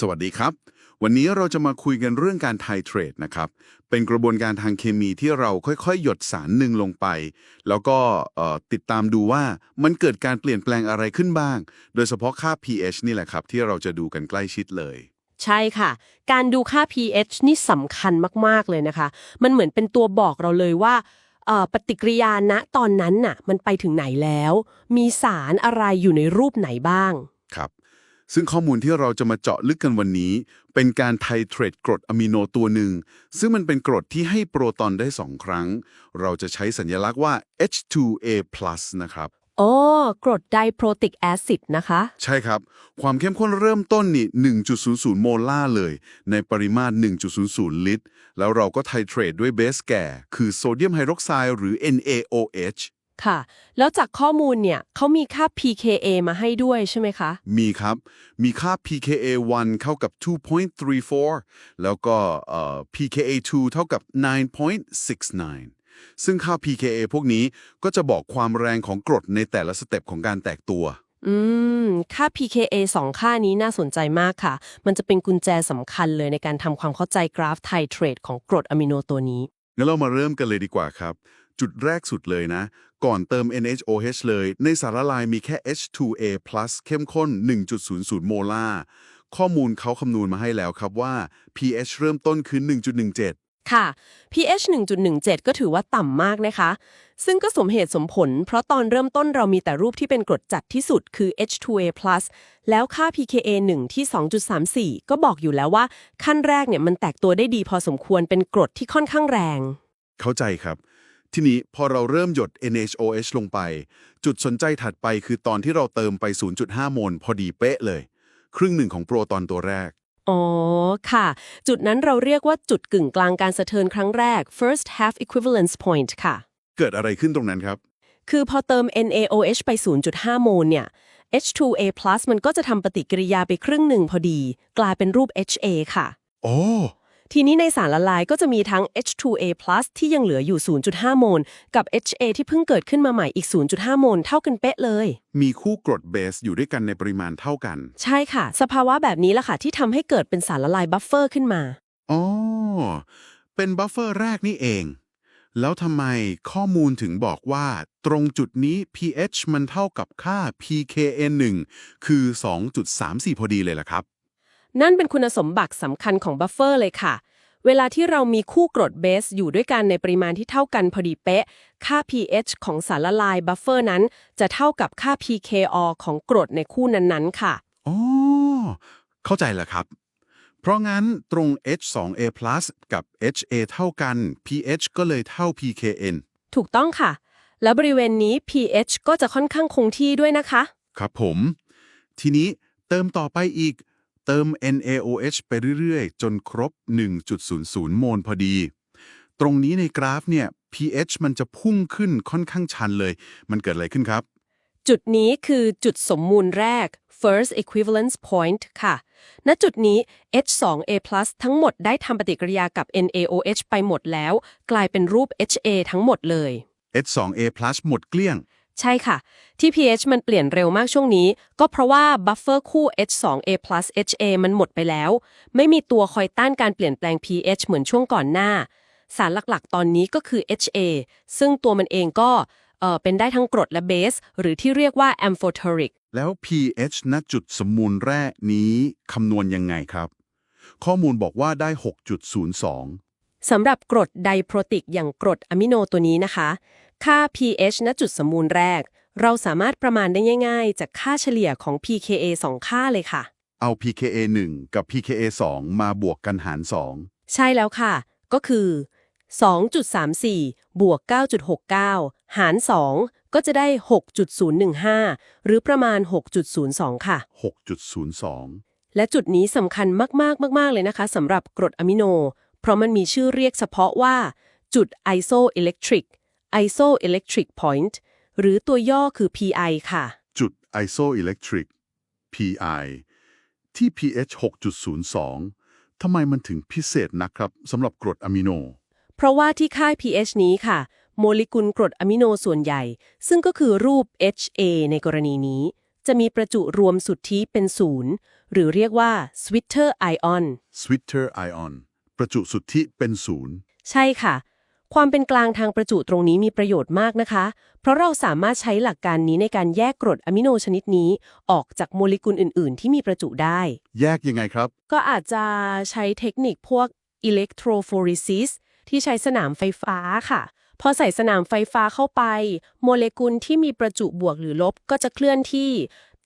สวัสดีครับ วันนี้เราจะมาคุยกันเรื่องการไทเทรดนะครับ เป็นกระบวนการทางเคมีที่เราค่อยๆ หยดสารหนึ่งลงไป แล้วก็เอ่อติดตามดูว่ามันเกิดการเปลี่ยนแปลงอะไรขึ้นบ้าง โดยเฉพาะค่า pH นี่แหละครับ ที่เราจะดูกันใกล้ชิดเลย ใช่ค่ะ การดูค่า pH นี่สำคัญมากๆเลยนะคะ มันเหมือนเป็นตัวบอกเราเลยว่าเอ่อปฏิกิริยาณตอนนั้นน่ะ มันไปถึงไหนแล้ว มีสารอะไรอยู่ในรูปไหนบ้างครับ ซึ่งข้อมูลที่เราจะมาเจาะลึกกันวันนี้ เป็นการไทเทรดกรดอะมิโนตัวหนึ่ง ซึ่งมันเป็นกรดที่ให้โปรตอนได้สองครั้ง เราจะใช้สัญลักษณ์ว่า H2A+ นะครับอ๋อกรดไดโปรติกแอซิดนะคะ ใช่ครับ ความเข้มข้นเริ่มต้นนี่ 1.00 โมลาร์เลย ในปริมาตร 1.00 ลิตร แล้วเราก็ไทเทรดด้วยเบสแก่ คือโซเดียมไฮดรอกไซด์หรือ NaOH ค่ะ แล้วจากข้อมูลเนี่ยเขามีค่า pKa มาให้ด้วยใช่ไหมคะ มีครับ มีค่า pKa1 เท่ากับ 2.34 แล้วก็เอ่อ pKa2 เท่ากับ 9.69 ซึ่งค่า pKa พวกนี้ก็จะบอกความแรงของกรดในแต่ละสเต็ปของการแตกตัว อืม ค่า pKa สองค่านี้น่าสนใจมากค่ะ มันจะเป็นกุญแจสำคัญเลยในการทำความเข้าใจกราฟไทเทรดของกรดอะมิโนตัวนี้ งั้นเรามาเริ่มกันเลยดีกว่าครับ จุดแรกสุดเลยนะ ก่อนเติม NaOH เลย ในสารละลายมีแค่ H2A+ เข้มข้น 1.00 โมลาร์ข้อมูลเขาคำนวณมาให้แล้วครับว่า pH เริ่มต้นคือ 1.17 ค่ะ pH 1.17 ก็ถือว่าต่ำมากนะคะ ซึ่งก็สมเหตุสมผล เพราะตอนเริ่มต้นเรามีแต่รูปที่เป็นกรดจัดที่สุดคือ H2A+ แล้วค่า pKa 1 ที่ 2.34 ก็บอกอยู่แล้วว่า ขั้นแรกเนี่ยมันแตกตัวได้ดีพอสมควรเป็นกรดที่ค่อนข้างแรง เข้าใจครับ ทีนี้พอเราเริ่มหยด NaOH ลงไป จุดสนใจถัดไปคือตอนที่เราเติมไป 0.5 โมลพอดีเป๊ะเลย ครึ่งหนึ่งของโปรตอนตัวแรก อ๋อ ค่ะ จุดนั้นเราเรียกว่าจุดกึ่งกลางการสะเทือนครั้งแรก first half equivalence point ค่ะ เกิดอะไรขึ้นตรงนั้นครับ คือพอเติม NaOH ไป 0.5 โมลเนี่ย H2A+ มันก็จะทำปฏิกิริยาไปครึ่งหนึ่งพอดี กลายเป็นรูป HA ค่ะ โอ้ ทีนี้ในสารละลายก็จะมีทั้ง H2A+ ที่ยังเหลืออยู่ 0.5 โมล กับ HA ที่เพิ่งเกิดขึ้นมาใหม่อีก 0.5 โมล เท่ากันเป๊ะเลย มีคู่กรดเบสอยู่ด้วยกันในปริมาณเท่ากัน ใช่ค่ะ สภาวะแบบนี้แหละค่ะที่ทำให้เกิดเป็นสารละลายบัฟเฟอร์ขึ้นมา อ๋อ เป็นบัฟเฟอร์แรกนี่เอง แล้วทำไมข้อมูลถึงบอกว่า ตรงจุดนี้ pH มันเท่ากับค่า pKa1 คือ 2.34 พอดีเลยล่ะครับ นั่นเป็นคุณสมบัติสำคัญของบัฟเฟอร์เลยค่ะ เวลาที่เรามีคู่กรดเบสอยู่ด้วยกันในปริมาณที่เท่ากันพอดีเป๊ะ ค่า pH ของสารละลายบัฟเฟอร์นั้น จะเท่ากับค่า pKo ของกรดในคู่นั้นๆ ค่ะอ๋อเข้าใจแล้วครับ เพราะงั้นตรง H2A+ กับ HA เท่ากัน pH ก็เลยเท่า pKn ถูกต้องค่ะ แล้วบริเวณนี้ pH ก็จะค่อนข้างคงที่ด้วยนะคะ ครับผม ทีนี้เติมต่อไปอีก เติม NaOH ไปเรื่อยๆ จนครบ 1.00 โมลพอดี ตรงนี้ในกราฟเนี่ย pH มันจะพุ่งขึ้นค่อนข้างชันเลย มันเกิดอะไรขึ้นครับ จุดนี้คือจุดสมมูลแรก first equivalence point ค่ะ ณ จุดนี้ H2A+ ทั้งหมดได้ทำปฏิกิริยากับ NaOH ไปหมดแล้ว กลายเป็นรูป HA ทั้งหมดเลย H2A+ หมดเกลี้ยง ใช่ค่ะ ที่ pH มันเปลี่ยนเร็วมากช่วงนี้ ก็เพราะว่าบัฟเฟอร์คู่ H2A+ HA มันหมดไปแล้ว ไม่มีตัวคอยต้านการเปลี่ยนแปลง pH เหมือนช่วงก่อนหน้า สารหลักๆ ตอนนี้ก็คือ HA ซึ่งตัวมันเองก็เอ่อเป็นได้ทั้งกรดและเบส หรือที่เรียกว่า amphoteric แล้ว pH ณจุดสมมูลแรกนี้คำนวณยังไงครับ ข้อมูลบอกว่าได้ 6.02สำหรับกรดไดโปรติกอย่างกรดอะมิโนตัวนี้นะคะ ค่า pH ณจุดสมมูลแรก เราสามารถประมาณได้ง่ายๆ จากค่าเฉลี่ยของ pKa 2 ค่าเลยค่ะ เอา pKa1 กับ pKa2 มาบวกกันหาร 2 ใช่แล้วค่ะ ก็คือ 2.34 บวก 9.69 หาร 2 ก็จะได้ 6.015 หรือประมาณ 6.02 ค่ะ 6.02 และจุดนี้สำคัญมากๆ มาก ๆ เลยนะคะสำหรับกรดอะมิโน เพราะมันมีชื่อเรียกเฉพาะว่า จุด isoelectric isoelectric point หรือตัวย่อคือ pi ค่ะ จุด isoelectric pi ที่ pH 6.02 ทำไมมันถึงพิเศษนะครับสำหรับกรดอะมิโน เพราะว่าที่ค่าย pH นี้ค่ะ โมเลกุลกรดอะมิโนส่วนใหญ่ ซึ่งก็คือรูป HA ในกรณีนี้ จะมีประจุรวมสุทธิเป็นศูนย์หรือเรียกว่า Switter ion Switter ion ประจุสุทธิเป็นศูนย์ใช่ค่ะ ความเป็นกลางทางประจุตรงนี้มีประโยชน์มากนะคะ เพราะเราสามารถใช้หลักการนี้ในการแยกกรดอะมิโนชนิดนี้ ออกจากโมเลกุลอื่น ๆ ที่มีประจุได้ แยกยังไงครับ ก็อาจจะใช้เทคนิคพวก electrophoresis ที่ใช้สนามไฟฟ้าค่ะ พอใส่สนามไฟฟ้าเข้าไป โมเลกุลที่มีประจุบวกหรือลบก็จะเคลื่อนที่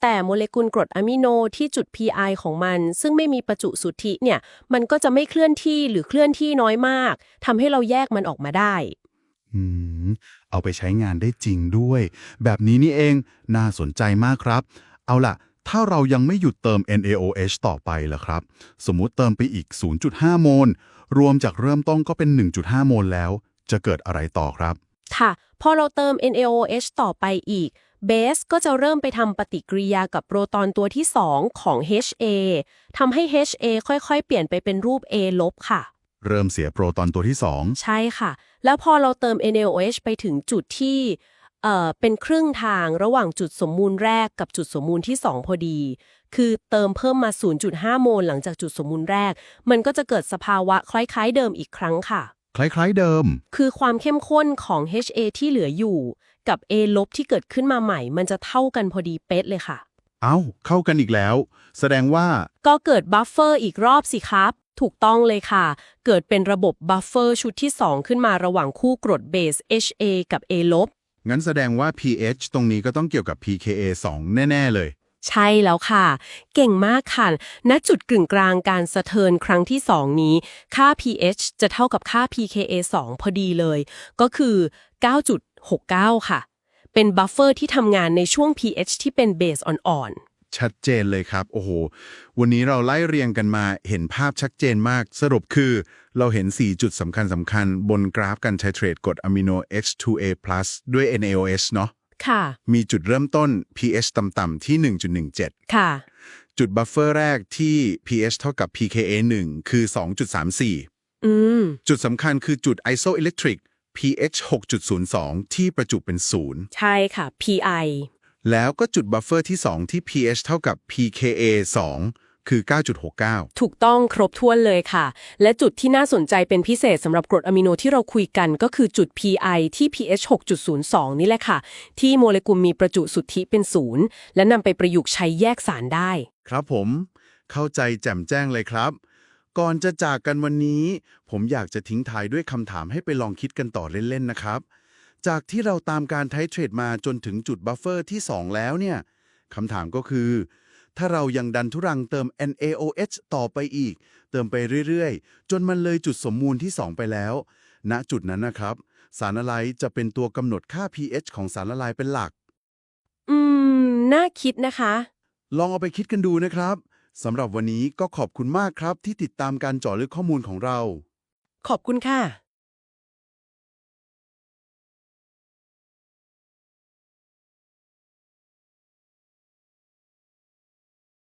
แต่โมเลกุลกรดอะมิโนที่จุด pi ของมัน ซึ่งไม่มีประจุสุทธิเนี่ย มันก็จะไม่เคลื่อนที่หรือเคลื่อนที่น้อยมากทำให้เราแยกมันออกมาได้อืมเอาไปใช้งานได้จริงด้วย แบบนี้นี่เองน่าสนใจมากครับ เอาล่ะ ถ้าเรายังไม่หยุดเติม NaOH ต่อไปล่ะครับ สมมุติเติมไปอีก 0.5 โมล รวมจากเริ่มต้นก็เป็น 1.5 โมลแล้ว จะเกิดอะไรต่อครับ ค่ะ พอเราเติม NaOH ต่อไปอีก เบสก็จะเริ่มไปทำปฏิกิริยากับโปรตอนตัวที่ 2 ของ HA ทำให้ HA ค่อยๆ เปลี่ยนไปเป็นรูป A ลบค่ะ เริ่มเสียโปรตอนตัวที่ใช่ค่ะ แล้วพอเราเติม NaOH ไปถึงจุดที่เอ่อเป็นครึ่งทางระหว่างจุดสมมูลแรกกับจุดสมมูลที่ 2 พอดี คือเติมเพิ่มมา 0.5 โมลหลังจากจุดสมมูลแรก มันก็จะเกิดสภาวะคล้ายๆเดิมอีกครั้งค่ะ2 คล้ายๆเดิม คือความเข้มข้นของ HA ที่เหลืออยู่ กับ A ลบที่เกิดขึ้นมาใหม่ มันจะเท่ากันพอดีเป๊ะเลยค่ะ เอ้า เข้ากันอีกแล้ว แสดงว่า ก็เกิดบัฟเฟอร์อีกรอบสิครับ ถูกต้องเลยค่ะ เกิดเป็นระบบบัฟเฟอร์ชุดที่ 2 ขึ้นมาระหว่างคู่กรดเบส HA กับ A ลบงั้นแสดงว่า pH ตรงนี้ก็ต้องเกี่ยวกับ pKa 2 แน่ ๆ เลย ใช่แล้วค่ะ เก่งมากค่ะ ณ จุดกึ่งกลางการสะเทินครั้งที่ 2 นี้ ค่า pH จะเท่ากับค่า pKa 2 พอดีเลย ก็คือ 9.69 ค่ะ เป็นบัฟเฟอร์ที่ทำงานในช่วง pH ที่เป็นเบสอ่อนๆชัดเจนเลยครับ โอ้โห วันนี้เราไล่เรียงกันมาเห็นภาพชัดเจนมาก สรุปคือ เราเห็น 4 จุดสำคัญสำคัญบนกราฟการไทเทรตกรดอะมิโน H2A+ ด้วย NaOH เนาะ ค่ะ มีจุดเริ่มต้น pH ต่ำๆที่ 1.17 ค่ะ จุดบัฟเฟอร์แรกที่ pH เท่ากับ pKa 1 คือ 2.34 อืม จุดสำคัญคือจุด isoelectric pH 6.02 ที่ประจุเป็น0ใช่ค่ะ PI แล้วก็จุดบัฟเฟอร์ที่ 2 ที่ pH เท่ากับ pKa 2 คือ 9.69 ถูกต้องครบถ้วนเลยค่ะ และจุดที่น่าสนใจเป็นพิเศษสำหรับกรดอะมิโนที่เราคุยกันก็คือจุด PI ที่ pH 6.02 นี่แหละค่ะ ที่โมเลกุลมีประจุสุทธิเป็นศูนย์และนำไปประยุกต์ใช้แยกสารได้ ครับผม เข้าใจแจ่มแจ้งเลยครับ ก่อนจะจากกันวันนี้ ผมอยากจะทิ้งท้ายด้วยคำถามให้ไปลองคิดกันต่อเล่นๆนะครับ จากที่เราตามการไทเทรดมาจนถึงจุดบัฟเฟอร์ที่ 2 แล้วเนี่ยคำถามก็คือ ถ้าเรายังดันทุรังเติม NaOH ต่อไปอีก เติมไปเรื่อยๆ จนมันเลยจุดสมมูลที่ 2 ไปแล้ว ณจุดนั้นนะครับ สารอะไรจะเป็นตัวกำหนดค่า pH ของสารละลายเป็นหลัก อืม น่าคิดนะคะ ลองเอาไปคิดกันดูนะครับสำหรับวันนี้ก็ขอบคุณมากครับที่ติดตามการเจาะลึกข้อมูลของเรา ขอบคุณค่ะ